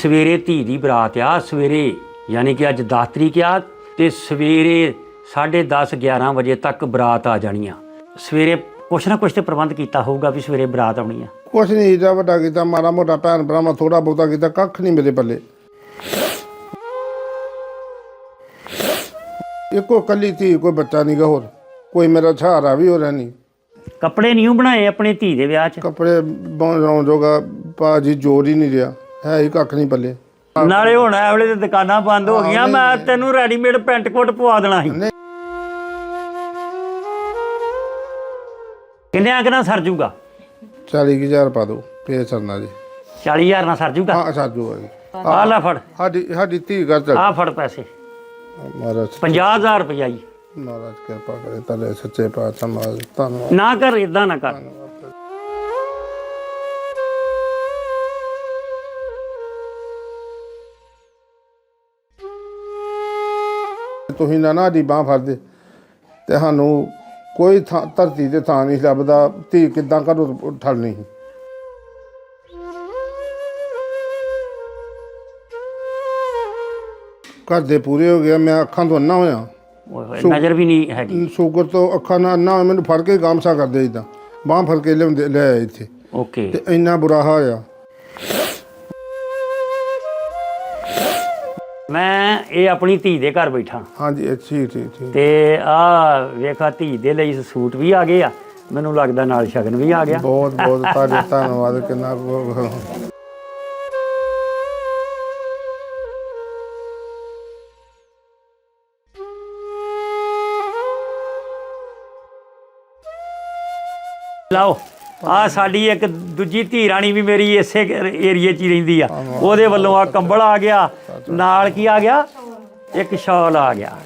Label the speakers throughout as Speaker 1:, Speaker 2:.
Speaker 1: ਸਵੇਰੇ ਧੀ ਦੀ ਬਰਾਤ ਆ ਸਵੇਰੇ ਯਾਨੀ ਕਿ ਅੱਜ 10 ਤਰੀਕ ਆ ਤੇ ਸਵੇਰੇ 10:30 11 ਵਜੇ ਤੱਕ ਬਰਾਤ ਆ ਜਾਣੀ ਆ। ਸਵੇਰੇ ਕੁਛ ਨਾ ਕੁਛ ਤੇ ਪ੍ਰਬੰਧ ਕੀਤਾ ਹੋਊਗਾ ਵੀ ਸਵੇਰੇ ਬਰਾਤ ਆਉਣੀ ਆ।
Speaker 2: ਕੁਛ ਨਹੀਂ ਏਡਾ ਵੱਡਾ ਕੀਤਾ ਮਾੜਾ ਮੋਟਾ ਭੈਣ ਭਰਾਵਾਂ ਥੋੜਾ ਬਹੁਤਾ ਕੀਤਾ ਕੱਖ ਨਹੀਂ ਮੇਰੇ ਪੱਲੇ। ਇੱਕੋ ਕੱਲੀ ਧੀ ਕੋਈ ਬੱਚਾ ਨਹੀਂਗਾ ਹੋਰ ਕੋਈ ਮੇਰਾ ਸਹਾਰਾ ਵੀ ਹੋ ਰਿਹਾ ਨਹੀਂ।
Speaker 1: ਕੱਪੜੇ ਨਹੀਂ ਬਣਾਏ ਆਪਣੀ ਧੀ ਦੇ ਵਿਆਹ 'ਚ?
Speaker 2: ਕੱਪੜੇ ਬਣਾਉਣ ਜੋਗਾ ਭਾਜੀ ਜੋਰ ਹੀ ਨਹੀਂ ਰਿਹਾ। ਹੈ ਹੀ ਕੱਖ ਨਹੀਂ ਪੱਲੇ।
Speaker 1: ਨਾਲੇ ਹੁਣ ਇਹ ਵੇਲੇ ਤੇ ਦੁਕਾਨਾਂ ਬੰਦ ਹੋ ਗਈਆਂ ਮੈਂ ਤੈਨੂੰ ਰੈਡੀਮੇਡ ਪੈਂਟ ਕੋਟ ਪਵਾ ਦੇਣਾ ਸੀ।
Speaker 2: ਨਹੀਂ।
Speaker 1: ਕਿੰਨੇ ਅੰਕ ਨਾਲ ਸਰ ਜੂਗਾ?
Speaker 2: 40000 ਪਾ ਦਿਓ ਫੇਰ ਸਰਨਾ ਜੀ।
Speaker 1: 40000 ਨਾਲ ਸਰ ਜੂਗਾ?
Speaker 2: ਹਾਂ ਸਾਜੂ ਆ ਜੀ।
Speaker 1: ਆ ਲੈ ਫੜ।
Speaker 2: ਸਾਡੀ ਸਾਡੀ ਧੀ ਘਰ ਚੱਲ।
Speaker 1: ਆ ਫੜ ਪੈਸੇ।
Speaker 2: ਮਹਾਰਾਜ
Speaker 1: 50000 ਰੁਪਇਆ ਜੀ।
Speaker 2: ਮਹਾਰਾਜ ਕਿਰਪਾ ਕਰੇ ਤਲੇ ਸੱਚੇ ਪਾਤਸ਼ਾਹ ਮਹਾਰਾਜ ਧੰਨਵਾਦ।
Speaker 1: ਨਾ ਕਰ ਇਦਾਂ ਨਾ ਕਰ।
Speaker 2: ਤੁਸੀਂ ਨਾ ਨਾ ਦੀ ਬਾਹ ਫੜਦੇ। ਤੇ ਸਾਨੂੰ ਕੋਈ ਥਾਂ ਧਰਤੀ ਤੇ ਥਾਂ ਨਹੀਂ ਲੱਭਦਾ। ਧੀ ਕਿੱਦਾਂ ਘਰੋਂ ਸੀ। ਘਰ ਦੇ ਪੂਰੇ ਹੋ ਗਿਆ ਮੈਂ ਅੱਖਾਂ ਤੋਂ ਅੰਨਾ ਹੋਇਆ।
Speaker 1: ਨਜ਼ਰ ਵੀ ਨਹੀਂ ਹੈਗੀ।
Speaker 2: ਸ਼ੂਗਰ ਤੋਂ ਅੱਖਾਂ ਨਾਲ ਅੰਨਾ ਮੈਨੂੰ ਫੜ ਕੇ ਗਾਮਸਾ ਕਰਦੇ ਇਦਾਂ। ਬਾਹ ਫੜ ਕੇ ਲਿਆਉਂਦੇ ਲੈ ਆਏ ਇੱਥੇ।
Speaker 1: ਓਕੇ।
Speaker 2: ਤੇ ਇੰਨਾ ਬੁਰਾ ਹਾਲ ਹੋਇਆ
Speaker 1: ਮੈਂ ਇਹ ਆਪਣੀ ਧੀ ਦੇ ਘਰ ਬੈਠਾ।
Speaker 2: ਹਾਂਜੀ ਇਹ ਠੀਕ ਠੀਕ ਠੀਕ
Speaker 1: ਤੇ ਆ ਵੇਖਾ ਧੀ ਦੇ ਲਈ ਸੂਟ ਵੀ ਆ ਗਏ ਆ। ਮੈਨੂੰ ਲੱਗਦਾ ਨਾਲ ਸ਼ਗਨ ਵੀ ਆ ਗਿਆ।
Speaker 2: ਬਹੁਤ ਬਹੁਤ ਤੁਹਾਡਾ ਧੰਨਵਾਦ ਕਿੰਨਾ
Speaker 1: ਲਓ। ਆ ਸਾਡੀ ਇੱਕ ਦੂਜੀ ਧੀ ਰਾਣੀ ਵੀ ਮੇਰੀ ਇਸੇ ਏਰੀਏ 'ਚ ਹੀ ਰਹਿੰਦੀ ਆ। ਉਹਦੇ ਵੱਲੋਂ ਆ ਕੰਬਲ ਆ ਗਿਆ ਨਾਲ ਕੀ ਆ ਗਿਆ? ਇੱਕ ਸ਼ਾਲ ਆ ਗਿਆ।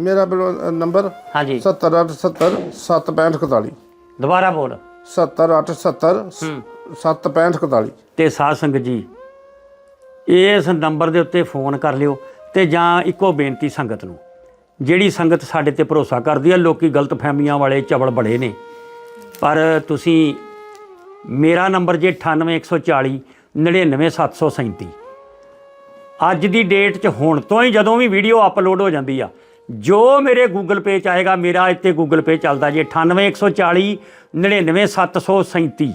Speaker 2: ਮੇਰਾ ਨੰਬਰ
Speaker 1: ਹਾਂਜੀ।
Speaker 2: 7870 76541
Speaker 1: ਦੁਬਾਰਾ ਬੋਲ।
Speaker 2: 7870 76541
Speaker 1: ਤੇ ਸਾਧ ਸੰਗਤ ਜੀ ਇਸ ਨੰਬਰ ਦੇ ਉੱਤੇ ਫੋਨ ਕਰ ਲਿਓ ਤੇ ਜਾਂ ਇੱਕੋ ਬੇਨਤੀ ਸੰਗਤ ਨੂੰ। ਜਿਹੜੀ ਸੰਗਤ ਸਾਡੇ ਤੇ ਭਰੋਸਾ ਕਰਦੀ ਹੈ ਲੋਕੀ ਗਲਤ ਫਹਿਮੀਆਂ ਵਾਲੇ ਚਵਲ ਬੜੇ ਨੇ। ਪਰ ਤੁਸੀਂ ਮੇਰਾ ਨੰਬਰ ਜੇ 98140 99737 ਅੱਜ ਦੀ ਡੇਟ 'ਚ ਹੁਣ ਤੋਂ ਹੀ ਜਦੋਂ ਵੀ ਵੀਡੀਓ ਅਪਲੋਡ ਹੋ ਜਾਂਦੀ ਆ ਜੋ ਮੇਰੇ ਗੂਗਲ ਪੇ 'ਚ ਆਏਗਾ ਮੇਰਾ ਇੱਥੇ ਗੂਗਲ ਪੇ ਚੱਲਦਾ ਜੇ 98140 99737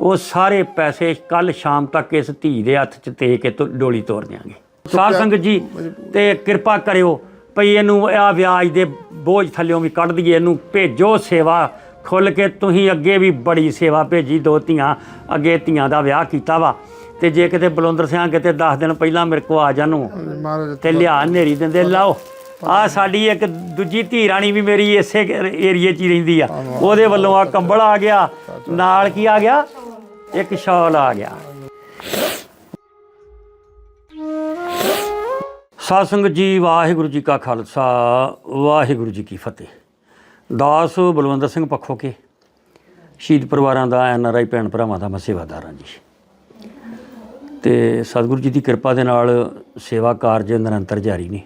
Speaker 1: ਉਹ ਸਾਰੇ ਪੈਸੇ ਕੱਲ ਸ਼ਾਮ ਤੱਕ ਇਸ ਧੀ ਦੇ ਹੱਥ 'ਚ ਦੇ ਕੇ ਤੋ- ਡੋਲੀ ਤੋਰ ਦਿਆਂਗੇ। ਸਾਧ ਸੰਗਤ ਜੀ ਤੇ ਕਿਰਪਾ ਕਰਿਓ ਭਈ ਇਹਨੂੰ ਆ ਵਿਆਜ ਦੇ ਬੋਝ ਥੱਲਿਓਂ ਵੀ ਕੱਢ ਦਈਏ ਇਹਨੂੰ ਭੇਜੋ ਸੇਵਾ ਖੁੱਲ ਕੇ ਤੁਸੀਂ ਅੱਗੇ ਵੀ ਬੜੀ ਸੇਵਾ ਭੇਜੀ ਦੋ ਧੀਆਂ ਅੱਗੇ ਧੀਆਂ ਦਾ ਵਿਆਹ ਕੀਤਾ ਵਾ। ਤੇ ਜੇ ਕਿਤੇ ਬਲਵੰਦਰ ਸਿੰਘ ਕਿਤੇ 10 ਦਿਨ ਪਹਿਲਾਂ ਮੇਰੇ ਕੋ ਆ ਜਾਣੂ ਤੇ ਲਿਆ ਨੇਰੀ ਦਿੰਦੇ ਲਾਓ। ਆ ਸਾਡੀ ਇੱਕ ਦੂਜੀ ਧੀ ਰਾਣੀ ਵੀ ਮੇਰੀ ਇਸੇ ਏਰੀਏ 'ਚ ਹੀ ਰਹਿੰਦੀ ਆ। ਉਹਦੇ ਵੱਲੋਂ ਆ ਕੰਬਲ ਆ ਗਿਆ ਨਾਲ ਕੀ ਆ ਗਿਆ? ਇੱਕ ਸ਼ਾਲ ਆ ਗਿਆ। ਸਾਧ ਸੰਗਤ ਜੀ ਵਾਹਿਗੁਰੂ ਜੀ ਕਾ ਖਾਲਸਾ ਵਾਹਿਗੁਰੂ ਜੀ ਕੀ ਫਤਿਹ। ਦਾਸ ਬਲਵੰਦਰ ਸਿੰਘ ਪੱਖੋ ਕੇ। ਸ਼ਹੀਦ ਪਰਿਵਾਰਾਂ ਦਾ ਐਨ ਆਰ ਆਈ ਭੈਣ ਭਰਾਵਾਂ ਦਾ ਮੈਂ ਸੇਵਾਦਾਰ ਹਾਂ ਜੀ। ਤੇ ਸਤਿਗੁਰੂ ਜੀ ਦੀ ਕਿਰਪਾ ਦੇ ਨਾਲ ਸੇਵਾ ਕਾਰਜ ਨਿਰੰਤਰ ਜਾਰੀ ਨੇ।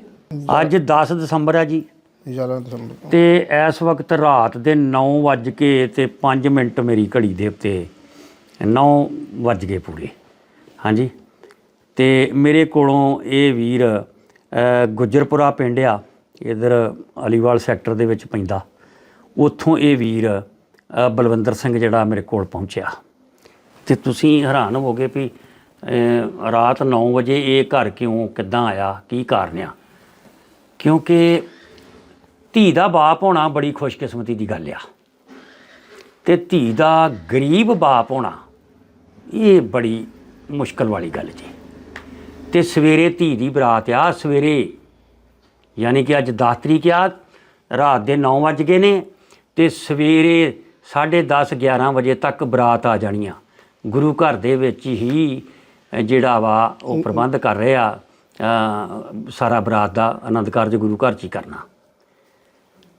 Speaker 1: ਅੱਜ 10 ਦਸੰਬਰ ਹੈ ਜੀ।
Speaker 2: 11 ਦਸੰਬਰ।
Speaker 1: ਤੇ ਇਸ ਵਕਤ ਰਾਤ ਦੇ 9 ਵੱਜ ਕੇ ਤੇ 5 ਮਿੰਟ ਮੇਰੀ ਘੜੀ ਦੇ ਉੱਤੇ 9 ਵੱਜ ਗਏ ਪੂਰੇ। ਹਾਂਜੀ। ਤੇ ਮੇਰੇ ਕੋਲੋਂ ਇਹ ਵੀਰ ਗੁੱਜਰਪੁਰਾ ਪਿੰਡ ਆ ਇਧਰ ਅਲੀਵਾਲ ਸੈਕਟਰ ਦੇ ਵਿੱਚ ਪੈਂਦਾ। ਉੱਥੋਂ ਇਹ ਵੀਰ ਅ, ਬਲਵੰਦਰ ਸਿੰਘ ਜਿਹੜਾ ਮੇਰੇ ਕੋਲ ਪਹੁੰਚਿਆ। ਤੇ ਤੁਸੀਂ ਹੈਰਾਨ ਹੋਵੋਗੇ ਵੀ ਰਾਤ 9 ਵਜੇ ਇਹ ਘਰ ਕਿਉਂ ਕਿੱਦਾਂ ਆਇਆ ਕੀ ਕਾਰਨ ਆ? ਕਿਉਂਕਿ ਧੀ ਦਾ ਬਾਪ ਹੋਣਾ ਬੜੀ ਖੁਸ਼ਕਿਸਮਤੀ ਦੀ ਗੱਲ ਆ। ਤੇ ਧੀ ਦਾ ਗਰੀਬ ਬਾਪ ਹੋਣਾ ਇਹ ਬੜੀ ਮੁਸ਼ਕਲ ਵਾਲੀ ਗੱਲ ਜੀ। ਤੇ ਸਵੇਰੇ ਧੀ ਦੀ ਬਰਾਤ ਆ ਸਵੇਰੇ ਯਾਨੀ ਕਿ ਅੱਜ 10 ਤਰੀਕ ਆ ਰਾਤ ਦੇ 9 ਵੱਜ ਗਏ ਨੇ ਤੇ ਸਵੇਰੇ 10:30 11 ਵਜੇ ਤੱਕ ਬਰਾਤ ਆ ਜਾਣੀ ਆ। ਗੁਰੂ ਘਰ ਦੇ ਵਿੱਚ ਹੀ ਜਿਹੜਾ ਵਾ ਉਹ ਪ੍ਰਬੰਧ ਕਰ ਰਹੇ ਸਾਰਾ ਬਰਾਤ ਦਾ ਆਨੰਦ ਕਾਰਜ ਗੁਰੂ ਘਰ 'ਚ ਹੀ ਕਰਨਾ।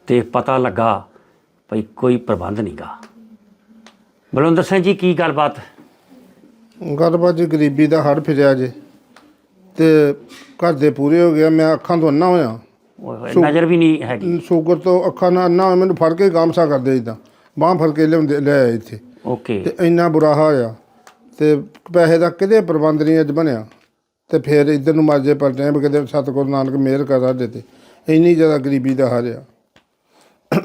Speaker 1: ਤੇ ਪਤਾ ਲੱਗਾ ਭਈ ਕੋਈ ਪ੍ਰਬੰਧ ਨਹੀਂਗਾ ਬਲਵੰਦਰ ਸਿੰਘ ਜੀ ਕੀ ਗੱਲਬਾਤ?
Speaker 2: ਗੱਲਬਾਤ ਜੀ ਗਰੀਬੀ ਦਾ ਹੜ ਫਿਰਿਆ ਜੇ ਤੇ ਘਰ ਦੇ ਪੂਰੇ ਹੋ ਗਿਆ ਮੈਂ ਅੱਖਾਂ ਤੋਂ ਅੰਨਾ ਹੋਇਆ।
Speaker 1: ਨਜ਼ਰ ਵੀ ਨਹੀਂ ਹੈਗੀ।
Speaker 2: ਸ਼ੂਗਰ ਤੋਂ ਅੱਖਾਂ ਨਾਲ ਹੋਇਆ ਮੈਨੂੰ ਫੜ ਕੇ ਗਾਮਸਾ ਕਰਦੇ ਇਦਾਂ ਬਾਹ ਫੜ ਕੇ ਲਿਆਉਂਦੇ ਲੈ ਆਏ ਇੱਥੇ।
Speaker 1: ਓਕੇ।
Speaker 2: ਤੇ ਇੰਨਾ ਬੁਰਾ ਹਾਲ ਹੋਇਆ ਤੇ ਪੈਸੇ ਦਾ ਕਿਤੇ ਪ੍ਰਬੰਧ ਨਹੀਂ ਅੱਜ ਬਣਿਆ। ਤੇ ਫਿਰ ਇੱਧਰ ਨੂੰ ਮਾਜੇ ਪਲਟੇ ਵੀ ਕਿਤੇ ਸਤਿਗੁਰੂ ਨਾਨਕ ਮਿਹਰ ਕਰ ਸਾਡੇ ਤੇ। ਇੰਨੀ ਜ਼ਿਆਦਾ ਗਰੀਬੀ ਦਾ ਹਾਲ ਆ।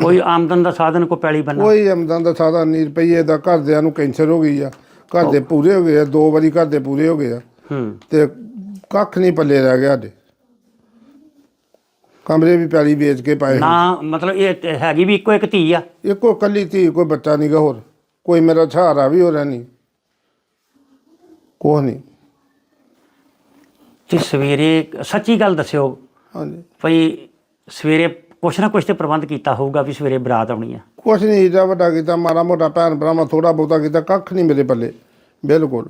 Speaker 1: ਕੋਈ ਆਮਦਨ ਦਾ ਸਾਧਨ ਕੋ ਪੈਲੀ ਬੰਨਾ?
Speaker 2: ਕੋਈ ਆਮਦਨ ਦਾ ਸਾਦਾ ਨਹੀਂ। ਰੁਪਈਏ ਦਾ ਘਰਦਿਆਂ ਨੂੰ ਕੈਂਸਰ ਹੋ ਗਈ ਆ। ਘਰ ਦੇ ਪੂਰੇ ਹੋ ਗਏ ਆ। ਦੋ ਵਾਰੀ ਘਰ ਦੇ ਪੂਰੇ ਹੋ ਗਏ ਆ।
Speaker 1: ਹੂੰ।
Speaker 2: ਤੇ ਕੱਖ ਨਹੀਂ ਪੱਲੇ ਰਹਿ ਗਿਆ ਸਾਡੇ ਕਮਰੇ ਵੀ ਪੈਲੀ ਵੇਚ ਕੇ ਪਾਏ
Speaker 1: ਨਾ ਮਤਲਬ ਇਹ ਤੇ ਹੈਗੀ ਵੀ ਇੱਕੋ ਇੱਕ ਧੀ ਆ।
Speaker 2: ਇੱਕੋ ਕੱਲੀ ਧੀ ਕੋਈ ਬੱਚਾ ਨਹੀਂਗਾ ਹੋਰ। ਕੋਈ ਮੇਰਾ ਸਹਾਰਾ ਵੀ ਹੋ ਰਿਹਾ ਨਹੀਂ ਕੋਹ ਨਹੀਂ
Speaker 1: ਤੇ ਸਵੇਰੇ ਸੱਚੀ ਗੱਲ ਦੱਸਿਓ
Speaker 2: ਹਾਂਜੀ।
Speaker 1: ਭਈ ਸਵੇਰੇ ਕੁਛ ਨਾ ਕੁਛ ਤੇ ਪ੍ਰਬੰਧ ਕੀਤਾ ਹੋਊਗਾ ਵੀ ਸਵੇਰੇ ਬਰਾਤ ਆਉਣੀ ਆ।
Speaker 2: ਕੁਛ ਨਹੀਂ ਏਡਾ ਵੱਡਾ ਕੀਤਾ ਮਾੜਾ ਮੋਟਾ ਭੈਣ ਭਰਾਵਾਂ ਥੋੜਾ ਬਹੁਤਾ ਕੀਤਾ ਕੱਖ ਨਹੀਂ ਮੇਰੇ ਪੱਲੇ ਬਿਲਕੁਲ।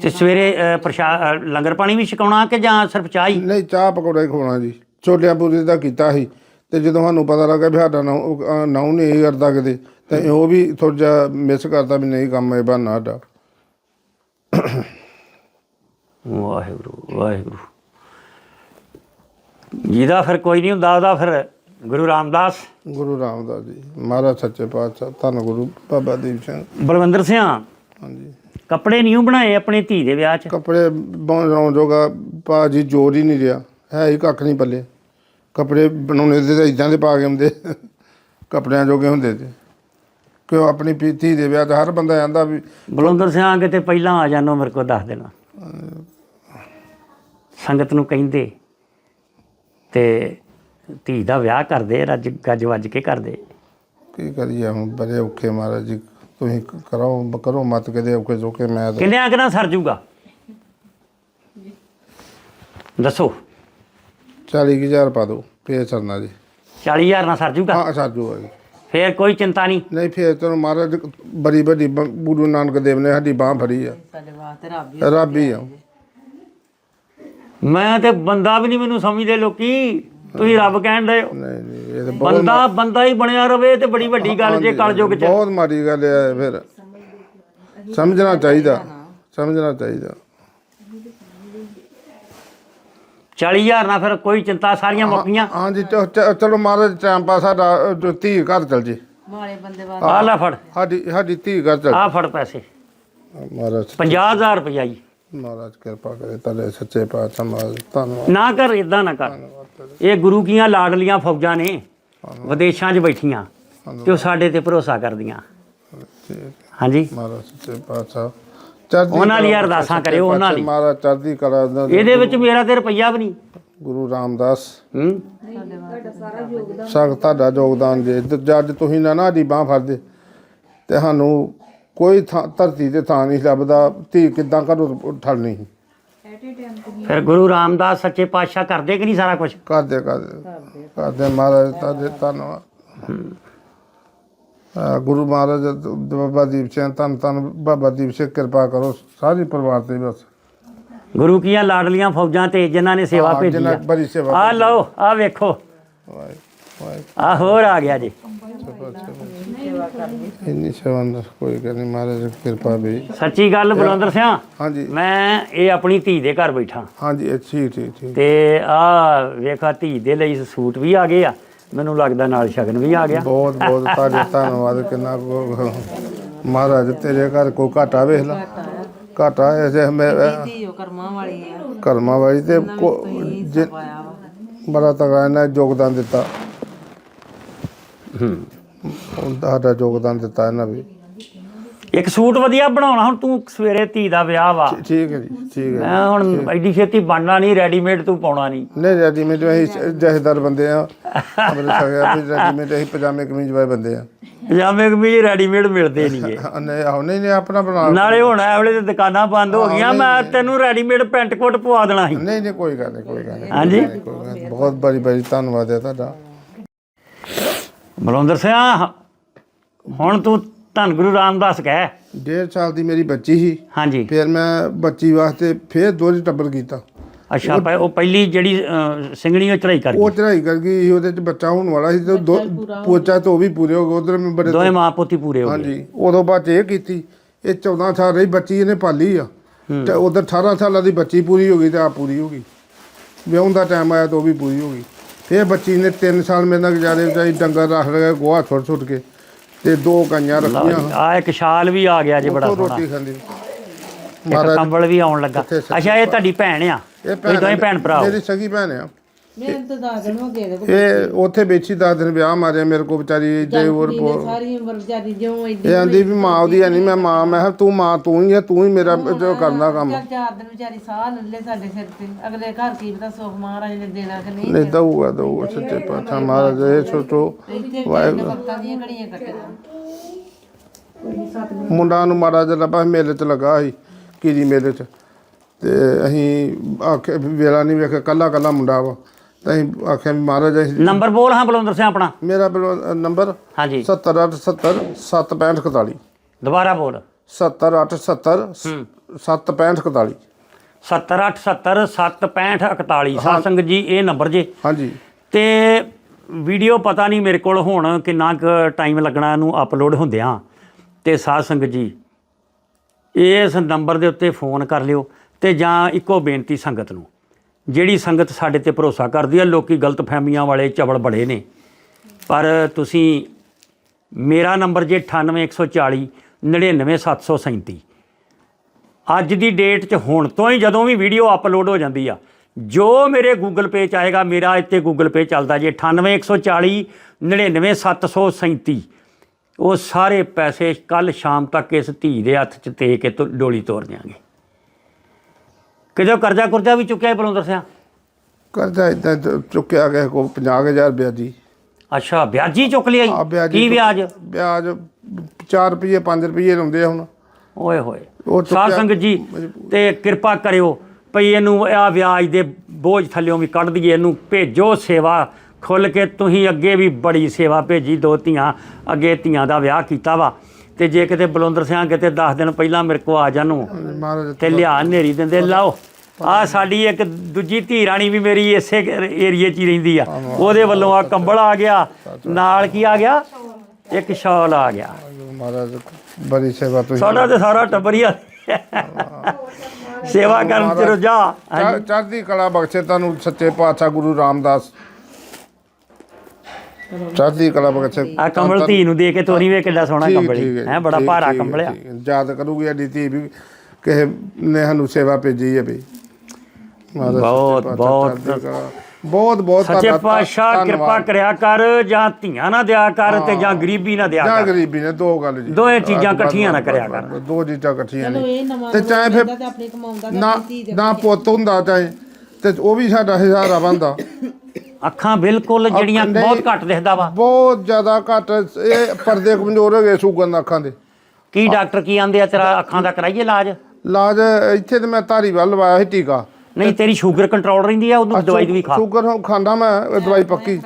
Speaker 1: ਤੇ ਸਵੇਰੇ ਅ, ਪ੍ਰਸ਼ਾ ਅ, ਲੰਗਰ ਪਾਣੀ ਵੀ ਛਕਾਉਣਾ ਕਿ ਜਾਂ ਸਿਰਫ ਚਾਹ ਹੀ?
Speaker 2: ਨਹੀਂ ਚਾਹ ਪਕੌੜੇ ਖਵਾਉਣਾ ਜੀ। ਛੋਟਿਆਂ ਪੂਰੀ ਦਾ ਕੀਤਾ ਸੀ ਤੇ ਜਦੋਂ ਸਾਨੂੰ ਪਤਾ ਲੱਗਾ ਵੀ ਸਾਡਾ ਨਾਉ ਨਾਉ ਨਹੀਂ ਇਹ ਕਰਦਾ ਕਿਤੇ ਤੇ ਉਹ ਵੀ ਥੋੜਾ ਜਿਹਾ ਮਿਸ ਕਰਦਾ ਵੀ ਨਹੀਂ ਕੰਮ ਇਹ ਬਹਾਨਾ ਸਾਡਾ।
Speaker 1: ਵਾਹਿਗੁਰੂ ਵਾਹਿਗੁਰੂ। ਜਿਹਦਾ ਫਿਰ ਕੋਈ ਨਹੀਂ ਹੁੰਦਾ ਉਹਦਾ ਫਿਰ ਗੁਰੂ ਰਾਮਦਾਸ।
Speaker 2: ਗੁਰੂ ਰਾਮਦਾਸ ਜੀ ਮਹਾਰਾਜ ਸੱਚੇ ਪਾਤਸ਼ਾਹ ਧੰਨ ਗੁਰੂ ਬਾਬਾ ਦੀਪ ਸਿੰਘ।
Speaker 1: ਬਲਵੰਦਰ ਸਿੰਘ
Speaker 2: ਹਾਂਜੀ।
Speaker 1: ਕੱਪੜੇ ਨਹੀਂ ਬਣਾਏ ਆਪਣੀ ਧੀ ਦੇ ਵਿਆਹ 'ਚ?
Speaker 2: ਕੱਪੜੇ ਬਣਾਉਣ ਜੋਗਾ ਭਾਜੀ ਜੋਰ ਹੀ ਨਹੀਂ ਰਿਹਾ। ਹੈ ਹੀ ਕੱਖ ਨਹੀਂ ਪੱਲੇ। ਕੱਪੜੇ ਬਣਾਉਣੇ ਤੇ ਇਦਾਂ ਦੇ ਪਾ ਕੇ ਹੁੰਦੇ। ਕੱਪੜਿਆਂ ਜੋਗੇ ਹੁੰਦੇ ਤੇ। ਕਿਉਂ ਆਪਣੀ ਪੀਤੀ ਦੇ ਵਿਆਹ 'ਚ ਹਰ ਬੰਦਾ ਕਹਿੰਦਾ ਵੀ
Speaker 1: ਬਲਵੰਦਰ ਸਿੰਘ ਕਿਤੇ ਪਹਿਲਾਂ ਆ ਜਾਨੋ ਮੇਰੇ ਕੋਲ ਦੱਸ ਦੇਣਾ। ਸੰਗਤ ਨੂੰ ਕਹਿੰਦੇ ਤੇ ਧੀ ਦਾ ਵਿਆਹ ਕਰਦੇ ਰੱਜ ਗੱਜ ਵੱਜ ਕੇ ਕਰਦੇ।
Speaker 2: ਕੀ ਕਰੀਏ ਹੁਣ ਬੜੇ ਔਖੇ ਮਹਾਰਾਜ ਜੀ ਤੁਸੀਂ ਕਰੋ ਕਰੋ ਮਤ ਕਿਤੇ ਔਖੇ ਜੋਕੇ ਮੈਂ ਤਾਂ
Speaker 1: ਕਿੰਨੇ ਆਖਣਾ ਸਰ ਜੂਗਾ? ਦੱਸੋ।
Speaker 2: 40000 ਪਾ ਦਿਓ ਫੇਰ ਸਰਨਾ ਜੀ।
Speaker 1: 40000 ਨਾਲ ਸਰ ਜੂਗਾ?
Speaker 2: ਹਾਂ ਸਾਜੂ ਆ ਜੀ।
Speaker 1: ਫੇਰ ਕੋਈ ਚਿੰਤਾ ਨਹੀਂ?
Speaker 2: ਨਹੀਂ ਫੇਰ ਤੈਨੂੰ ਮਹਾਰਾਜ ਬੜੀ ਵੱਡੀ ਬ- ਗੁਰੂ ਨਾਨਕ ਦੇਵ ਨੇ ਸਾਡੀ ਬਾਹ ਫੜੀ ਆ।
Speaker 3: ਸਾਡੇ ਵਾਸਤੇ ਰੱਬ ਹੀ
Speaker 2: ਰੱਬ ਹੀ ਆ।
Speaker 1: ਮੈਂ ਤੇ ਬੰਦਾ ਵੀ ਨਹੀਂ ਮੈਨੂੰ ਸਮਝਦੇ ਲੋਕੀ। ਤੁਸੀਂ ਰੱਬ ਕਹਿਣ ਦੇ
Speaker 2: ਨਹੀਂ ਨਹੀਂ ਇਹ ਤਾਂ ਬਹੁਤ
Speaker 1: ਬੰਦਾ ਬੰਦਾ ਹੀ ਬਣਿਆ ਰਵੇ ਤੇ ਬੜੀ ਵੱਡੀ ਗੱਲ ਜੇ ਕਲਯੁਗ ਚ।
Speaker 2: ਬਹੁਤ ਮਾੜੀ ਗੱਲ ਹੈ ਫਿਰ। ਸਮਝਣਾ ਚਾਹੀਦਾ ਸਮਝਣਾ ਚਾਹੀਦਾ।
Speaker 1: 40000 ਨਾਲ ਫਿਰ ਕੋਈ ਚਿੰਤਾ ਸਾਰੀਆਂ ਮੁੱਕੀਆਂ।
Speaker 2: ਹਾਂਜੀ ਚ- ਚ- ਚਲੋ ਮਹਾਰਾਜ ਟਾਈਮ ਪਾ ਸਾਡਾ ਅ, ਧੀ ਘਰ ਚਲ ਜੇ।
Speaker 3: ਮਾੜੇ ਬੰਦੇ ਵਾਸਤੇ।
Speaker 1: ਆ ਲੈ ਫੜ।
Speaker 2: ਸਾਡੀ ਸਾਡੀ ਧੀ ਘਰ ਚਲ
Speaker 1: ਆ ਫੜ ਪੈਸੇ।
Speaker 2: ਮਹਾਰਾਜ
Speaker 1: 50000 ਰੁਪਇਆ ਜੀ।
Speaker 2: ਮਹਾਰਾਜ ਕਿਰਪਾ ਕਰੇ ਤੁਹਾਡੇ ਸੱਚੇ ਪਾਤਸ਼ਾਹ ਮਹਾਰਾਜ ਧੰਨਵਾਦ।
Speaker 1: ਨਾ ਕਰ ਇਦਾਂ ਨਾ ਕਰ। ਇਹ ਗੁਰੂ ਕੀਆਂ ਲਾਡਲੀਆਂ ਫੌਜਾਂ ਨੇ ਵਿਦੇਸ਼ਾਂ 'ਚ ਬੈਠੀਆਂ ਤੇ ਉਹ ਸਾਡੇ ਤੇ ਭਰੋਸਾ ਕਰਦੀਆਂ। ਹਾਂਜੀ।
Speaker 2: ਮਹਾਰਾਜ ਸੱਚੇ ਪਾਤਸ਼ਾਹ। ਚੜ੍ਹਦੀ
Speaker 1: ਉਹਨਾਂ ਲਈ ਅਰਦਾਸਾਂ ਕਰਿਓ, ਉਹਨਾਂ ਲਈ।
Speaker 2: ਮਹਾਰਾਜ ਚੜ੍ਹਦੀ ਕਲਾ ਦਾ
Speaker 1: ਇਹਦੇ ਵਿੱਚ ਮੇਰਾ ਤੇ ਰੁਪਈਆ ਵੀ ਨਹੀਂ।
Speaker 2: ਗੁਰੂ ਰਾਮਦਾਸ।
Speaker 1: ਹੂੰ?
Speaker 2: ਸਖਤ ਤੁਹਾਡਾ ਯੋਗਦਾਨ ਜੇ ਤੇ ਜਦ ਤੁਸੀਂ ਨਾ ਨਾ ਸਾਡੀ ਬਾਹ ਫੜਦੇ। ਤੇ ਸਾਨੂੰ ਕੋਈ ਧਰਤੀ ਤੇ ਥਾਂ ਨਹੀਂ ਲੱਭਦਾ। ਧੀ ਕਿੱਦਾਂ ਘਰੋਂ ਸੀ?
Speaker 1: ਫਿਰ ਗੁਰੂ ਰਾਮਦਾਸ ਸੱਚੇ ਪਾਤਸ਼ਾਹ ਕਰਦੇ ਕਿ ਨਹੀਂ ਸਾਰਾ ਕੁਝ
Speaker 2: ਕਰਦੇ ਕਰਦੇ। ਕਰਦੇ ਮਹਾਰਾਜ ਤੁਹਾਡੇ ਧੰਨਵਾਦ। ਗੁਰੂ ਮਹਾਰਾਜ ਬਾਬਾ ਦੀਪ ਸਿੰਘ ਧੰਨ ਧੰਨ ਬਾਬਾ ਦੀਪ ਸਿੰਘ ਕਿਰਪਾ ਕਰੋ ਸਾਰੇ ਪਰਿਵਾਰ ਤੇ ਬਸ।
Speaker 1: ਗੁਰੂ ਕੀਆਂ ਲਾਡਲੀਆਂ ਫੌਜਾਂ ਤੇ ਜਿਨ੍ਹਾਂ ਨੇ ਸੇਵਾ
Speaker 2: ਹਾਂ,
Speaker 1: ਭੇਜੀ
Speaker 2: ਜਿਨ੍ਹਾਂ
Speaker 1: ਆ
Speaker 2: ਬੜੀ ਸੇਵਾ
Speaker 1: ਆ ਲਓ ਆ ਵੇਖੋ। ਆ ਹੋਰ ਆ ਗਿਆ ਜੀ।
Speaker 2: ਇੰਨੀ ਸੇਵਾ ਨਾਲ ਕੋਈ ਗੱਲ ਨਹੀਂ ਮਹਾਰਾਜ ਦੀ ਕਿਰਪਾ ਵੀ।
Speaker 1: ਸੱਚੀ ਗੱਲ ਬਲਵੰਦਰ ਸਿੰਘ
Speaker 2: ਹਾਂਜੀ।
Speaker 1: ਮੈਂ ਇਹ ਆਪਣੀ ਧੀ ਦੇ ਘਰ ਬੈਠਾ।
Speaker 2: ਹਾਂਜੀ ਇਹ ਠੀਕ ਠੀਕ ਠੀਕ
Speaker 1: ਤੇ ਆ ਵੇਖਾ ਧੀ ਦੇ ਲਈ ਸੂਟ ਵੀ ਆ ਗਏ ਆ। ਮੈਨੂੰ ਲੱਗਦਾ ਨਾਲ ਸ਼ਗਨ ਵੀ ਆ ਗਿਆ।
Speaker 2: ਬਹੁਤ ਬਹੁਤ ਤੁਹਾਡੇ ਧੰਨਵਾਦ ਕਿੰਨਾ ਕੁ ਮਹਾਰਾਜ ਤੇਰੇ ਘਰ ਕੋਈ ਘਾਟਾ ਵੇਖ ਲਾ। ਘਾਟਾ ਐਸੇ ਮੈਂ
Speaker 3: ਧੀ ਉਹ ਕਰਮਾਂ ਵਾਲੀ ਆ
Speaker 2: ਕਰਮਾ ਵਾਲੀ ਤੇ ਕੋ- ਜੇ-
Speaker 3: ਪਾਇਆ ਵਾ।
Speaker 2: ਬੜਾ ਤਗੜਾ ਇਹਨਾਂ ਨੇ ਯੋਗਦਾਨ ਦਿੱਤਾ।
Speaker 1: ਹੂੰ।
Speaker 2: ਤੁਹਾਡਾ ਯੋਗਦਾਨ ਦਿੱਤਾ ਇਹਨਾਂ ਵੀ।
Speaker 1: ਇੱਕ ਸੂਟ ਵਧੀਆ ਬਣਾਉਣਾ ਹੁਣ ਤੂੰ ਸਵੇਰੇ ਧੀ ਦਾ ਵਿਆਹ ਵਾ।
Speaker 2: ਠੀਕ ਹੈ ਜੀ ਠੀਕ ਹੈ।
Speaker 1: ਮੈਂ ਹੁਣ ਐਡੀ ਛੇਤੀ ਬਣਨਾ ਨਹੀਂ ਰੈਡੀਮੇਡ ਤੂੰ ਪਾਉਣਾ ਨਹੀਂ।
Speaker 2: ਨਹੀਂ ਰੈਡੀਮੇਡ ਅਸੀਂ ਜਹੇਦਾਰ ਬੰਦੇ ਆ। ਅਮਰੇ ਸਗਿਆ ਵੀ ਰੈਡੀਮੇਡ ਅਸੀਂ ਪਜਾਮੇ ਕਮੀਜ਼ ਵਾਲੇ ਬੰਦੇ ਆ।
Speaker 1: ਪਜਾਮੇ ਕਮੀਜ਼ ਰੈਡੀਮੇਡ ਮਿਲਦੇ ਨਹੀਂਗੇ
Speaker 2: ਹਾਂ, ਨਹੀਂ ਆਹੋ ਨਹੀਂ ਨਹੀਂ ਆਪਣਾ ਬਣਾ
Speaker 1: ਨਾਲੇ ਹੁਣ ਇਹ ਵੇਲੇ ਤੇ ਦੁਕਾਨਾਂ ਬੰਦ ਹੋ ਗਈਆਂ ਮੈਂ ਤੈਨੂੰ ਰੈਡੀਮੇਡ ਪੈਂਟ ਕੋਟ ਪਵਾ ਦੇਣਾ ਸੀ।
Speaker 2: ਨਹੀਂ ਨਹੀਂ ਕੋਈ ਗੱਲ ਨਹੀਂ ਕੋਈ ਗੱਲ ਨਹੀਂ।
Speaker 1: ਹਾਂਜੀ।
Speaker 2: ਨਹੀਂ। ਬਹੁਤ ਬੜੀ ਬੜੀ ਧੰਨਵਾਦ ਹੈ ਤੁਹਾਡਾ।
Speaker 1: ਬਲਵੰਦਰ ਸਿੰਘ ਹੁਣ ਤੂੰ ਧੰਨ ਗੁਰੂ ਰਾਮਦਾਸ ਕਹਿ।
Speaker 2: ਡੇਢ ਸਾਲ ਦੀ ਮੇਰੀ ਬੱਚੀ ਸੀ।
Speaker 1: ਹਾਂਜੀ।
Speaker 2: ਫਿਰ ਮੈਂ ਬੱਚੀ ਵਾਸਤੇ ਫਿਰ ਦੋਹਰੀ ਟੱਬਰ ਕੀਤਾ।
Speaker 1: ਅੱਛਾ ਭਾਈ ਉਹ ਪਹਿਲੀ ਜਿਹੜੀ ਅਹ, ਸਿੰਘਣੀ ਉਹ ਚੜਾਈ ਕਰ
Speaker 2: ਉਹ
Speaker 1: ਗਈ
Speaker 2: ਚੜਾਈ ਕਰ ਗਈ ਸੀ, ਉਹਦੇ ਚ ਬੱਚਾ ਹੋਣ ਵਾਲਾ ਸੀ ਤੇ ਉਹ ਦੋ ਪੋਚਾ ਤੇ ਉਹ ਵੀ ਪੂਰੇ ਹੋ ਗਏ ਉਧਰ ਮੈਂ ਬੜੇ
Speaker 1: ਦੋਵੇਂ ਮਾਂ ਪੁੱਤੀ ਪੂਰੇ ਹੋ ਗਏ।
Speaker 2: ਹਾਂਜੀ ਉਦੋਂ ਬਾਅਦ 'ਚ ਇਹ ਕੀਤੀ ਇਹ 14 ਸਾਲ ਰਹੀ ਬੱਚੀ ਇਹਨੇ ਪਾਲੀ ਆ। ਤੇ ਉਧਰ 18 ਸਾਲਾਂ ਦੀ ਬੱਚੀ ਪੂਰੀ ਹੋ ਗਈ ਤੇ ਆ ਪੂਰੀ ਹੋ ਗਈ। ਵਿਆਹੁਣ ਦਾ ਟਾਈਮ ਆਇਆ ਤਾਂ ਉਹ ਵੀ ਪੂਰੀ ਹੋ ਗਈ। ਫਿਰ ਬੱਚੀ ਨੇ 3 ਸਾਲ ਮੇਰੇ ਨਾਲ ਗੁਜ਼ਾਰੇ ਵਿਚਾਰੀ ਡੰਗਰ ਰੱਖ ਲਗਾ ਗੋਹਾ ਛੁੱਟ ਛੁੱਟ ਕੇ। ਤੇ ਦੋ ਗਾਈਆਂ ਰੱਖੀਆਂ
Speaker 1: ਆ ਇੱਕ ਸ਼ਾਲ ਵੀ ਆ ਗਿਆ ਜੇ ਬੜਾ ਸੋਹਣਾ।
Speaker 2: ਰੋਟੀ ਖਾਂਦੀ।
Speaker 1: ਇੱਕ
Speaker 2: ਮਹਾਰਾਜ
Speaker 1: ਕੰਬਲ ਵੀ ਆਉਣ ਲੱਗਾ। ਅੱਛਾ ਇਹ ਤੁਹਾਡੀ ਭੈਣ ਆ?
Speaker 2: ਇਹ
Speaker 1: ਦੋਵੇਂ ਭੈਣ ਭਰਾ
Speaker 2: ਮੇਰੀ ਸਗੀ ਭੈਣ ਆ।
Speaker 3: ਮੈਂ ਤਾਂ ਦੱਸ ਦਿਨ ਹੋ ਗਏ ਦੇਖੋ
Speaker 2: ਇਹ ਉੱਥੇ ਵੇਚੀ ਦਸ ਦਿਨ ਵਿਆਹ ਮਾਰਿਆ ਮੇਰੇ ਕੋ ਵਿਚਾਰੀ ਇੱਥੇ ਹੋਰ
Speaker 3: ਕੁੜੀ ਨੇ ਸਾਰੀ ਉਮਰ ਵਿਚਾਰੀ ਜਿਉਂ ਐਡੀ
Speaker 2: ਇਹ ਆਂਦੀ ਵੀ ਮਾਂ ਉਹਦੀ ਹੈ ਨਹੀਂ ਮੈਂ ਮਾਂ ਮੈਂ ਕਿਹਾ ਤੂੰ ਮਾਂ ਤੂੰ ਹੀ ਹੈ ਤੂੰ ਹੀ ਮੇਰਾ ਜੋ ਕਰਨਾ ਕੰਮ।
Speaker 3: ਚੱਲ ਚਾਰ ਦਿਨ ਵਿਚਾਰੀ ਸਾਹ ਲੱਲੇ ਸਾਡੇ ਸਿਰ ਤੇ। ਅਗਲੇ ਘਰ ਕੀ ਪਤਾ ਸੁਖ ਮਹਾਰਾਜ ਨੇ ਦੇਣਾ ਕਿ ਨਹੀਂ
Speaker 2: ਨਹੀਂ ਦਊਗਾ ਦਊਗਾ ਸੱਚੇ ਪਾਤਸ਼ਾਹ ਮਹਾਰਾਜ ਇਹ ਸੋਚੋ
Speaker 3: ਇੱਥੇ ਵਿਚਾਰੀ ਨੇ ਵਕਤਾਂ ਦੀਆਂ ਘੜੀਆਂ ਕੱਟੀਆਂ।
Speaker 2: ਮੁੰਡਾ ਨੂੰ ਮਾੜਾ ਜਿਹਾ ਲੱਭਾ ਸੀ, ਮੇਲੇ 'ਚ ਲੱਗਾ ਸੀ ਕੀਰੀ ਮੇਲੇ 'ਚ। ਤੇ ਅਸੀਂ ਆਖਿਆ ਵੀ ਵੇਲਾ ਨਹੀਂ ਵੇਖਿਆ ਕੱਲਾ ਕੱਲਾ ਮੁੰਡਾ ਵਾ। ਤਾਂ ਅਸੀਂ ਆਖਿਆ ਵੀ ਮਹਾਰਾਜ ਅਸੀਂ
Speaker 1: ਨੰਬਰ ਬੋਲ ਹਾਂ ਬਲਵੰਦਰ ਸਿੰਘ ਆਪਣਾ।
Speaker 2: ਮੇਰਾ ਬਲਵ- ਨੰਬਰ
Speaker 1: ਹਾਂਜੀ।
Speaker 2: 7870 76541
Speaker 1: ਦੁਬਾਰਾ ਬੋਲ।
Speaker 2: 7870 76541
Speaker 1: 7870 76541 ਸਾਸੰਗ ਜੀ ਇਹ ਨੰਬਰ ਜੇ।
Speaker 2: ਹਾਂਜੀ।
Speaker 1: ਤੇ ਵੀਡੀਓ ਪਤਾ ਨਹੀਂ ਮੇਰੇ ਕੋਲ ਹੁਣ ਕਿੰਨਾ ਕੁ ਟਾਈਮ ਲੱਗਣਾ ਇਹਨੂੰ ਅਪਲੋਡ ਹੁੰਦਿਆਂ। ਤੇ ਸਾਧ ਸੰਗਤ ਜੀ ਇਸ ਨੰਬਰ ਦੇ ਉੱਤੇ ਫੋਨ ਕਰ ਲਿਓ ਤੇ ਜਾਂ ਇੱਕੋ ਬੇਨਤੀ ਸੰਗਤ ਨੂੰ। ਜਿਹੜੀ ਸੰਗਤ ਸਾਡੇ ਤੇ ਭਰੋਸਾ ਕਰਦੀ ਹੈ ਲੋਕੀ ਗਲਤ ਫਹਿਮੀਆਂ ਵਾਲੇ ਚਵਲ ਬੜੇ ਨੇ। ਪਰ ਤੁਸੀਂ ਮੇਰਾ ਨੰਬਰ ਜੇ 98140 99737 ਅੱਜ ਦੀ ਡੇਟ 'ਚ ਹੁਣ ਤੋਂ ਹੀ ਜਦੋਂ ਵੀ ਵੀਡੀਓ ਅਪਲੋਡ ਹੋ ਜਾਂਦੀ ਆ, ਜੋ ਮੇਰੇ ਗੂਗਲ ਪੇ 'ਚ ਆਏਗਾ, ਮੇਰਾ ਇੱਥੇ ਗੂਗਲ ਪੇ ਚੱਲਦਾ ਜੇ 98140 99737 ਉਹ ਸਾਰੇ ਪੈਸੇ ਕੱਲ ਸ਼ਾਮ ਤੱਕ ਇਸ ਧੀ ਦੇ ਹੱਥ 'ਚ ਦੇ ਕੇ ਤੋਂ, ਡੋਲੀ ਤੋਰ ਦਿਆਂਗੇ ਕਿਦੋਂ ਕਰਜ਼ਾ ਕੁਰਜ਼ਾ ਵੀ ਚੁੱਕਿਆ ਹੈ ਬਲਵੰਦਰ ਸਿੰਘ?
Speaker 2: ਕਰਜ਼ਾ ਇਦਾਂ ਚੁੱਕਿਆ ਗਿਆ ਕੋ 50000 ਵਿਆਜੀ।
Speaker 1: ਅੱਛਾ ਵਿਆਜੀ ਚੁੱਕ ਲਿਆ ਜੀ
Speaker 2: ਵਿਆਜੀ
Speaker 1: ਕੀ ਵਿਆਜ?
Speaker 2: ਵਿਆਜ 4 ਰੁਪਏ 5 ਰੁਪਏ ਲਾਉਂਦੇ ਆ ਹੁਣ।
Speaker 1: ਓਏ ਹੋਏ
Speaker 2: ਉਹ
Speaker 1: ਸਾਧ ਸੰਗਤ ਜੀ ਤੇ ਕਿਰਪਾ ਕਰਿਓ ਭਈ ਇਹਨੂੰ ਆ ਵਿਆਜ ਦੇ ਬੋਝ ਥੱਲਿਓਂ ਵੀ ਕੱਢ ਦਈਏ ਇਹਨੂੰ ਭੇਜੋ ਸੇਵਾ। ਖੁੱਲ ਕੇ ਤੁਸੀਂ ਅੱਗੇ ਵੀ ਬੜੀ ਸੇਵਾ ਭੇਜੀ ਦੋ ਧੀਆਂ ਅੱਗੇ ਧੀਆਂ ਦਾ ਵਿਆਹ ਕੀਤਾ ਵਾ। ਤੇ ਜੇ ਕਿਤੇ ਬਲਵੰਦਰ ਸਿੰਘ ਕਿਤੇ 10 ਦਿਨ ਪਹਿਲਾਂ ਮੇਰੇ ਕੋ ਆ ਜਾਣੂ ਤੇ ਲਿਆ ਨੇਰੀ ਦਿੰਦੇ ਲਾਓ। ਆ ਸਾਡੀ ਇੱਕ ਦੂਜੀ ਧੀ ਰਾਣੀ ਵੀ ਮੇਰੀ ਇਸੇ ਏਰੀਏ 'ਚ ਹੀ ਰਹਿੰਦੀ ਆ। ਉਹਦੇ ਵੱਲੋਂ ਆ ਕੰਬਲ ਆ ਗਿਆ ਨਾਲ ਕੀ ਆ ਗਿਆ? ਇੱਕ ਸ਼ਾਲ ਆ ਗਿਆ।
Speaker 2: ਮਹਾਰਾਜ ਬੜੀ ਸੇਵਾ ਤੁਸੀਂ
Speaker 1: ਸਾਡਾ ਤੇ ਸਾਰਾ ਟੱਬਰ ਹੀ ਆ ਸੇਵਾ ਕਰਨ ਚ ਰੁਝਾ।
Speaker 2: ਚੜ੍ਹ- ਚੜ੍ਹਦੀ ਕਲਾ ਬਖਸ਼ੇ ਤੁਹਾਨੂੰ ਸੱਚੇ ਪਾਤਸ਼ਾਹ ਗੁਰੂ ਰਾਮਦਾਸ। ਚੜ੍ਹਦੀ ਕਲਾ ਬਖਸ਼ੇ
Speaker 1: ਆ ਕੰਬਲ ਧੀ ਨੂੰ ਦੇ ਕੇ ਤੋਰੀ ਵੇ ਕਿੱਡਾ ਸੋਹਣਾ ਕੰਬਲ ਹੈ ਬੜਾ ਭਾਰਾ
Speaker 2: ਠੀਕ ਹੈ,
Speaker 1: ਕੰਬਲ ਆ।
Speaker 2: ਠੀਕ ਹੈ। ਯਾਦ ਕਰੂਗੀ ਸਾਡੀ ਧੀ ਵੀ ਕਿਸੇ ਨੇ ਸਾਨੂੰ ਸੇਵਾ ਭੇਜੀ ਹੈ ਵੀ।
Speaker 1: ਬਹੁਤ- ਬਹੁਤ-।
Speaker 2: ਬਹੁਤ ਬਹੁਤ
Speaker 1: ਸੱਚੇ ਪਾਤਸ਼ਾਹ। ਕਿਰਪਾ ਕਰਿਆ ਕਰ ਜਾਂ ਧੀਆਂ ਨਾ ਦਿਆ ਕਰ ਤੇ ਜਾਂ ਗਰੀਬੀ ਨਾ ਦਿਆ
Speaker 2: ਜਾਂ
Speaker 1: ਕਰ।
Speaker 2: ਗਰੀਬੀ ਨੇ ਦੋ ਗੱਲ ਜੀ।
Speaker 1: ਦੋਏ ਚੀਜ਼ਾਂ ਇਕੱਠੀਆਂ ਨਾ ਕਰਿਆ ਕਰ।
Speaker 2: ਦੋ ਚੀਜ਼ਾਂ ਇਕੱਠੀਆਂ
Speaker 3: ਨਵਾਂ
Speaker 2: ਤੇ ਚਾਹੇ ਫਿਰ ਨਾ ਨਾ ਪੁੱਤ ਹੁੰਦਾ ਚਾਹੇ ਤੇ ਉਹ ਵੀ ਸਾਡਾ ਹਜ਼ਾਰਾ ਬੰਦਾ।
Speaker 1: ਅੱਖਾਂ ਬਿਲਕੁਲ ਜਿਹੜੀਆਂ। ਬਹੁਤ ਘੱਟ ਦਿਖਦਾ ਵਾ।
Speaker 2: ਬਹੁਤ ਜ਼ਿਆਦਾ ਘੱਟ ਇਹ ਪਰਦੇ ਕਮਜ਼ੋਰ ਹੋ ਗਏ ਸ਼ੂਗਰ ਨਾਲ ਅੱਖਾਂ ਦੇ।
Speaker 1: ਕੀ ਡਾਕਟਰ ਕੀ ਆਂਦੇ ਆ ਤੇਰਾ ਅੱਖਾਂ ਦਾ ਕਰਾਈਏ ਇਲਾਜ?
Speaker 2: ਇਲਾਜ ਇੱਥੇ ਤੇ ਮੈਂ ਧਾਰੀਵਾਲ ਲਵਾਇਆ ਸੀ ਟੀਕਾ।
Speaker 1: ਨਹੀਂ ਤੇਰੀ ਸ਼ੂਗਰ ਕੰਟਰੋਲ ਰਹਿੰਦੀ ਆ ਉਹਨੂੰ ਦਵਾਈ ਵੀ ਖਾ।
Speaker 2: ਸ਼ੂਗਰ ਖਾਂਦਾ ਮੈਂ ਇਹ ਦਵਾਈ ਪੱਕੀ।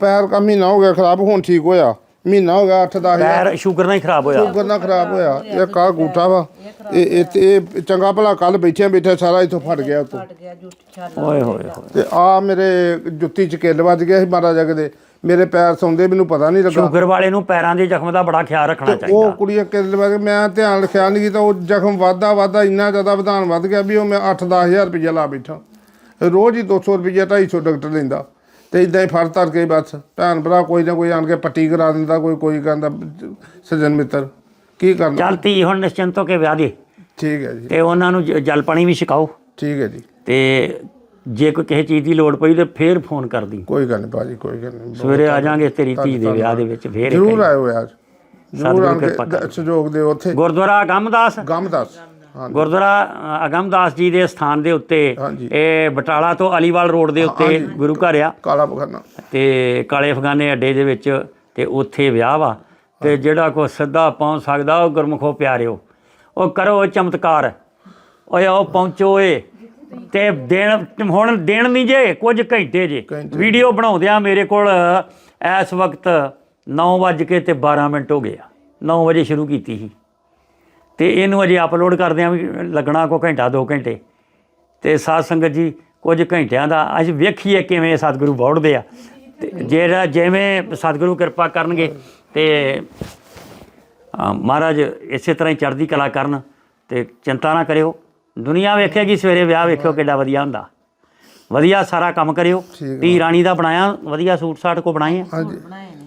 Speaker 2: ਪੈਰ ਕਾ ਮਹੀਨਾ ਹੋ ਗਿਆ ਖਰਾਬ ਹੁਣ ਠੀਕ ਹੋਇਆ। ਮਹੀਨਾ ਹੋ ਗਿਆ 8 10
Speaker 1: ਪੈਰ ਸ਼ੂਗਰ ਨਾਲ ਹੀ ਖਰਾਬ ਹੋਇਆ।
Speaker 2: ਸ਼ੂਗਰ ਨਾਲ ਖਰਾਬ ਹੋਇਆ। ਇਹ ਕਾ ਗੂਠਾ ਵਾ। ਇਹ ਇਹ ਇਹ ਚੰਗਾ ਭਲਾ ਕੱਲ ਬੈਠਿਆ ਬੈਠਾ ਸਾਰਾ ਇੱਥੋਂ ਫਟ ਗਿਆ ਉੱਤੋਂ।
Speaker 3: ਫਟ ਗਿਆ ਜੁੱਟ ਛਾਲ
Speaker 1: ਓਏ ਹੋਏ ਹੋਏ।
Speaker 2: ਤੇ ਆ ਮੇਰੇ ਜੁੱਤੀ ਚ ਕਿੱਲ ਵੱਜ ਗਿਆ ਸੀ ਮਹਾਰਾਜਾ ਕਿਤੇ ਮੇਰੇ ਪੈਰ ਸੌਂਦੇ ਮੈਨੂੰ ਪਤਾ ਨਹੀਂ ਲੱਗਾ।
Speaker 1: ਸ਼ੂਗਰ ਵਾਲੇ ਨੂੰ ਪੈਰਾਂ ਦੇ ਜ਼ਖਮ ਦਾ ਬੜਾ ਖਿਆਲ ਰੱਖਣਾ
Speaker 2: ਉਹ
Speaker 1: ਚਾਹੀਦਾ।
Speaker 2: ਕੁੜੀਆਂ ਕਿੱਲ ਵੱਜ ਮੈਂ ਧਿਆਨ ਰੱਖਿਆ ਨਹੀਂ ਕੀਤਾ ਉਹ ਜ਼ਖਮ ਵੱਧਦਾ ਵੱਧਦਾ ਇੰਨਾ ਜ਼ਿਆਦਾ ਵਧਾਨ ਵੱਧ ਗਿਆ ਵੀ ਉਹ ਮੈਂ 8-10000 ਰੁਪਈਆ ਲਾ ਬੈਠਾ। ਰੋਜ਼ ਹੀ 200 ਰੁਪਈਆ 250 ਡਾਕਟਰ ਲੈਂਦਾ। ਤੇ ਇਦਾਂ ਹੀ ਫੜ ਤਰ ਕੇ ਬਸ। ਭੈਣ ਭਰਾ ਕੋਈ ਨਾ ਕੋਈ ਆਣ ਕੇ ਪੱਟੀ ਕਰਾ ਦਿੰਦਾ ਕੋਈ ਕੋਈ ਕਹਿੰਦਾ ਸਜਨ ਮਿੱਤਰ ਕੀ ਕਰਨਾ?
Speaker 1: ਚੱਲ ਧੀ ਹੁਣ ਨਿਸ਼ਚਿੰਤ ਹੋ ਕੇ ਵਿਆਹ ਦੇ।
Speaker 2: ਠੀਕ ਹੈ ਜੀ।
Speaker 1: ਤੇ ਉਹਨਾਂ ਨੂੰ ਜ- ਜਲ ਪਾਣੀ ਵੀ ਛਕਾਓ।
Speaker 2: ਠੀਕ ਹੈ ਜੀ।
Speaker 1: ਤੇ ਜੇ ਕੋਈ ਕਿਸੇ ਚੀਜ਼ ਦੀ ਲੋੜ ਪਈ ਤੇ ਫੇਰ ਫੋਨ ਕਰਦੀ
Speaker 2: ਕੋਈ ਗੱਲ ਨਹੀਂ ਭਾਜੀ ਕੋਈ ਗੱਲ ਨਹੀਂ
Speaker 1: ਸਵੇਰੇ ਆ ਜਾਾਂਗੇ ਤੇਰੀ ਧੀ ਦੇ ਵਿਆਹ ਦੇ ਵਿੱਚ ਫੇਰ ਇੱਕ
Speaker 2: ਜ਼ਰੂਰ। ਆਇਓ ਯਾਰ। ਜ਼ਰੂਰ
Speaker 1: ਸਤਿਗੁਰੂ
Speaker 2: ਆਣ ਕੇ
Speaker 1: ਕਿਰਪਾ
Speaker 2: ਦ- ਸਹਿਯੋਗ ਦਿਓ ਉੱਥੇ।
Speaker 1: ਗੁਰਦੁਆਰਾ
Speaker 2: ਗਮਦਾਸ। ਹਾਂ
Speaker 1: ਗੁਰਦੁਆਰਾ ਅਗੰਮਦਾਸ ਜੀ ਦੇ ਸਥਾਨ ਦੇ ਉੱਤੇ। ਇਹ ਬਟਾਲਾ ਤੋਂ ਅਲੀਵਾਲ ਰੋਡ ਦੇ ਉੱਤੇ ਗੁਰੂ ਘਰ ਆ।
Speaker 2: ਕਾਲਾ ਬਖਾਨਾ।
Speaker 1: ਤੇ ਕਾਲੇ ਅਫਗਾਨੇ ਅੱਡੇ ਦੇ ਵਿੱਚ ਤੇ ਉੱਥੇ ਵਿਆਹ ਵਾ। ਤੇ ਜਿਹੜਾ ਕੋ ਸਿੱਧਾ ਪਹੁੰਚ ਸਕਦਾ ਉਹ ਗੁਰਮੁਖੋ ਪਿਆਰਿਓ। ਉਹ ਕਰੋ ਚਮਤਕਾਰ। ਓਏ ਆਓ ਪਹੁੰਚੋ ਏ। ਤੇ ਦੇਣ ਹੁਣ ਦੇਣ ਨਹੀਂ ਜੇ ਕੁਝ ਘੰਟੇ ਜੇ। ਵੀਡੀਓ ਬਣਾਉਂਦਿਆਂ ਮੇਰੇ ਕੋਲ ਇਸ ਵਕਤ 9 ਵੱਜ ਕੇ ਤੇ 12 ਮਿੰਟ ਹੋ ਗਏ ਆ। 9 ਵਜੇ ਸ਼ੁਰੂ ਕੀਤੀ ਸੀ। ਤੇ ਇਹਨੂੰ ਅਜੇ ਅਪਲੋਡ ਕਰਦਿਆਂ ਵੀ ਲੱਗਣਾ ਕੋ ਘੰਟਾ 2 ਘੰਟੇ। ਤੇ ਸਾਧ ਸੰਗਤ ਜੀ ਕੁਝ ਘੰਟਿਆਂ ਦਾ ਅੱਜ ਵੇਖੀਏ ਕਿਵੇਂ ਸਤਿਗੁਰੂ ਬੌੜਦੇ ਆ। ਤੇ ਜਿਹੜਾ ਜਿਵੇਂ ਸਤਿਗੁਰੂ ਕਿਰਪਾ ਕਰਨਗੇ ਤੇ ਮਹਾਰਾਜ ਇਸੇ ਤਰ੍ਹਾਂ ਹੀ ਚੜ੍ਹਦੀ ਕਲਾ ਕਰਨ ਤੇ ਚਿੰਤਾ ਨਾ ਕਰਿਓ। ਦੁਨੀਆ ਵੇਖੇਗੀ ਸਵੇਰੇ ਵਿਆਹ ਵੇਖਿਓ ਕਿੱਡਾ ਵਧੀਆ ਹੁੰਦਾ। ਵਧੀਆ ਸਾਰਾ ਕੰਮ ਕਰਿਓ। ਧੀ ਰਾਣੀ ਦਾ ਬਣਾਇਆ ਵਧੀਆ ਸੂਟ ਸਾਟ ਕੋ ਬਣਾਏ ਆ।
Speaker 2: ਹਾਂਜੀ।
Speaker 3: ਬਣਾਏ ਨੇ।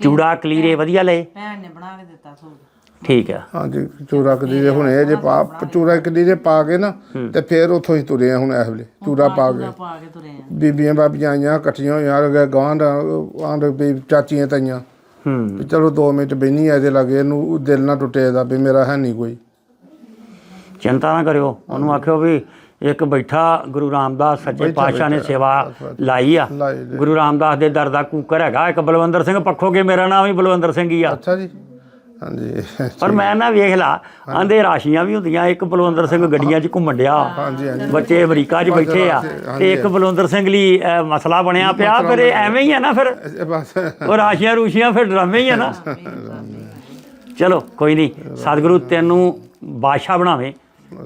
Speaker 1: ਚੂੜਾ ਕਲੀਰੇ ਵਧੀਆ ਲਏ।
Speaker 3: ਭੈਣ ਨੇ ਬਣਾ ਕੇ ਦਿੱਤਾ ਸੂਟ।
Speaker 1: ਠੀਕ ਆ।
Speaker 2: ਹਾਂਜੀ ਚੂਰਾ ਕਦੀ ਦੇ ਹੁਣ ਇਹ ਜੇ ਪਾ ਚੂਰਾ ਕਦੀ ਦੇ ਪਾ ਕੇ ਨਾ ਤੇ ਫਿਰ ਉੱਥੋਂ ਹੀ ਤੁਰੇ ਆ ਹੁਣ ਇਸ ਵੇਲੇ। ਚੂਰਾ ਪਾ ਕੇ।
Speaker 3: ਪਾ ਕੇ ਤੁਰੇ ਆ।
Speaker 2: ਬੀਬੀਆਂ ਬਾਬੀਆਂ ਆਈਆਂ ਇਕੱਠੀਆਂ ਹੋਈਆਂ ਗਾਂਢ ਆਂਡ ਵੀ ਚਾਚੀਆਂ ਤਾਈਆਂ।
Speaker 1: ਹੂੰ।
Speaker 2: ਚਲੋ 2 ਮਿੰਟ ਬੈਣੀ ਆ ਇਹਦੇ ਲਾਗੇ ਇਹਨੂੰ ਦਿਲ ਨਾ ਟੁੱਟੇ ਦਾ ਵੀ ਮੇਰਾ ਹੈ ਨਹੀਂ ਕੋਈ।
Speaker 1: ਚਿੰਤਾ ਨਾ ਕਰਿਓ। ਉਹਨੂੰ ਆਖਿਓ ਵੀ ਇੱਕ ਬੈਠਾ ਗੁਰੂ ਰਾਮਦਾਸ ਸੱਚੇ ਪਾਤਸ਼ਾਹ ਨੇ ਸੇਵਾ ਲਾਈ ਆ। ਗੁਰੂ ਰਾਮਦਾਸ ਦੇ ਦਰ ਦਾ ਕੂਕਰ ਹੈਗਾ। ਇੱਕ ਬਲਵੰਦਰ ਸਿੰਘ ਪੱਖੋਗੇ ਮੇਰਾ ਨਾਮ ਵੀ ਬਲਵੰਦਰ ਸਿੰਘ ਹੀ ਆ।
Speaker 2: ਅੱਛਾ ਜੀ। ਹਾਂਜੀ।
Speaker 1: ਪਰ ਮੈਂ ਨਾ ਵੇਖ ਲਾ ਆਂਦੇ ਰਾਸ਼ੀਆਂ ਵੀ ਹੁੰਦੀਆਂ ਇੱਕ ਬਲਵੰਦਰ ਸਿੰਘ ਗੱਡੀਆਂ 'ਚ ਘੁੰਮਣ ਡਿਆ।
Speaker 2: ਹਾਂਜੀ ਹਾਂਜੀ।
Speaker 1: ਬੱਚੇ ਅਮਰੀਕਾ 'ਚ ਬੈਠੇ ਆ ਤੇ ਇੱਕ ਬਲਵੰਦਰ ਸਿੰਘ ਲਈ ਮਸਲਾ ਬਣਿਆ ਪਿਆ ਫਿਰ ਇਹ ਐਵੇਂ ਹੀ ਆ ਨਾ ਫਿਰ। ਉਹ ਰਾਸ਼ੀਆਂ ਰੂਸ਼ੀਆਂ ਫਿਰ ਡਰਾਮੇ ਹੀ ਆ ਨਾ। ਚਲੋ ਕੋਈ ਨਹੀਂ। ਸਤਿਗੁਰੂ ਤੈਨੂੰ ਬਾਦਸ਼ਾਹ ਬਣਾਵੇ।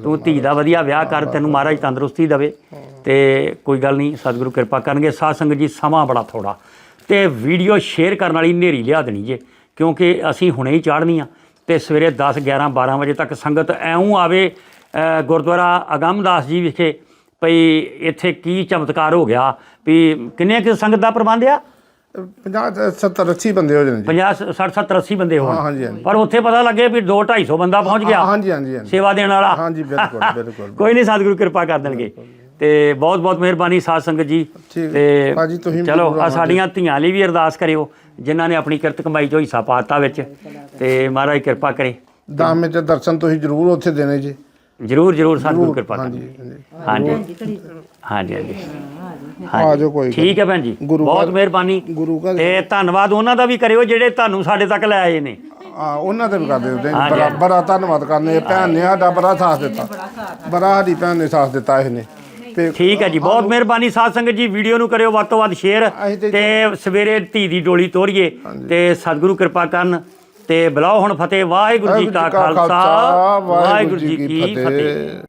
Speaker 1: ਤੂੰ ਧੀ ਦਾ ਵਧੀਆ ਵਿਆਹ ਕਰ ਤੈਨੂੰ ਮਹਾਰਾਜ ਤੰਦਰੁਸਤੀ ਦੇਵੇ। ਤੇ ਕੋਈ ਗੱਲ ਨਹੀਂ ਸਤਿਗੁਰੂ ਕਿਰਪਾ ਕਰਨਗੇ। ਸਾਧ ਸੰਗਤ ਜੀ ਸਮਾਂ ਬੜਾ ਥੋੜਾ ਤੇ ਵੀਡੀਓ ਸ਼ੇਅਰ ਕਰਨ ਵਾਲੀ ਨੇਰੀ ਲਿਆ ਦੇਣੀ ਜੇ। ਕਿਉਂਕਿ ਅਸੀਂ ਹੁਣੇ ਹੀ ਚਾੜਨੀ ਆ ਤੇ ਸਵੇਰੇ 10 11 12 ਵਜੇ ਤੱਕ ਸੰਗਤ ਐਉਂ ਆਵੇ ਗੁਰਦੁਆਰਾ ਅਗੰਮਦਾਸ ਜੀ ਵਿਖੇ ਭਈ ਇੱਥੇ ਕੀ ਚਮਤਕਾਰ ਹੋ ਗਿਆ ਵੀ ਕਿੰਨੇ ਕੁ ਸੰਗਤ ਦਾ ਪ੍ਰਬੰਧ ਆ?
Speaker 2: 50 70 80 ਬੰਦੇ ਹੋ ਜਾਣਗੇ
Speaker 1: 50 60 70 80 ਬੰਦੇ ਹੋਣ।
Speaker 2: ਹਾਂ, ਹਾਂਜੀ।
Speaker 1: ਪਰ ਉੱਥੇ ਪਤਾ ਲੱਗੇ ਵੀ 2 250 ਬੰਦਾ ਪਹੁੰਚ ਗਿਆ।
Speaker 2: ਹਾਂਜੀ ਹਾਂਜੀ ਹਾਂਜੀ।
Speaker 1: ਸੇਵਾ ਦੇਣ ਵਾਲਾ।
Speaker 2: ਹਾਂਜੀ ਬਿਲਕੁਲ ਬਿਲਕੁਲ।
Speaker 1: ਕੋਈ ਨਹੀਂ ਸਤਿਗੁਰੂ ਕਿਰਪਾ ਕਰ ਦੇਣਗੇ। ਤੇ ਬਹੁਤ ਬਹੁਤ ਮਿਹਰਬਾਨੀ ਸਾਧ ਸੰਗਤ ਜੀ। ਤੇ
Speaker 2: ਭਾਜੀ, ਤੁਸੀਂ ਵੀ
Speaker 1: ਚਲੋ ਆ। ਸਾਡੀਆਂ ਧੀਆਂ ਲਈ ਵੀ ਅਰਦਾਸ ਕਰਿਓ। ਜਿਨ੍ਹਾਂ ਨੇ ਆਪਣੀ ਕਿਰਤ ਕਮਾਈ ਚੋਂ ਹਿੱਸਾ ਪਾਤਾ ਵਿੱਚ ਤੇ ਮਹਾਰਾਜ ਕਿਰਪਾ ਕਰੇ।
Speaker 2: ਦਾਮੇ ਚ ਦਰਸ਼ਨ ਤੁਸੀਂ ਜ਼ਰੂਰ ਉੱਥੇ ਦੇਣੇ ਜੀ।
Speaker 1: ਜਰੂਰ ਜਰੂਰ ਸਤਿਗੁਰੂ ਕਿਰਪਾ
Speaker 2: ਹਾਂਜੀ
Speaker 1: ਕਰੇ।
Speaker 2: ਹਾਂਜੀ।
Speaker 1: ਹਾਂਜੀ। ਹਾਂਜੀ ਹਾਂਜੀ
Speaker 2: ਆ ਜਾਓ ਕੋਈ
Speaker 1: ਠੀਕ ਹੈ ਭੈਣ ਜੀ। ਬਹੁਤ ਮਿਹਰਬਾਨੀ। ਤੇ ਧੰਨਵਾਦ ਉਹਨਾਂ ਦਾ ਵੀ ਕਰਿਓ ਜਿਹੜੇ ਤੁਹਾਨੂੰ ਸਾਡੇ ਤੱਕ ਲੈ ਆਏ ਨੇ।
Speaker 2: ਆ ਉਹਨਾਂ ਦੇ ਵੀ ਕਰਦੇ ਹੁੰਦੇ
Speaker 1: ਹਾਂਜੀ।
Speaker 2: ਬੜਾ ਬੜਾ ਧੰਨਵਾਦ ਕਰਨੇ ਭੈਣ ਨੇ ਸਾਡਾ ਬੜਾ ਸਾਥ ਦਿੱਤਾ। ਬੜਾ ਸਾਡੀ ਭੈਣ ਨੇ ਸਾਥ ਦਿੱਤਾ ਇਹਨੇ। ਤੇ
Speaker 1: ਠੀਕ ਹੈ ਜੀ ਬਹੁਤ ਮਿਹਰਬਾਨੀ ਸਾਧ ਸੰਗਤ ਜੀ ਵੀਡੀਓ ਨੂੰ ਕਰਿਓ ਵੱਧ ਤੋਂ ਵੱਧ ਸ਼ੇਅਰ
Speaker 2: ਅਸੀਂ ਤੇ-
Speaker 1: ਤੇ ਸਵੇਰੇ ਧੀ ਦੀ ਡੋਲੀ ਤੋਰੀਏ ਤੇ ਸਤਿਗੁਰੂ ਕਿਰਪਾ ਕਰਨ ਤੇ ਬੁਲਾਓ ਹੁਣ ਫਤਿਹ ਵਾਹਿਗੁਰੂ ਜੀ ਕਾ ਖਾਲਸਾ ਵਾਹਿਗੁਰੂ ਜੀ ਕੀ ਫਤਿਹ।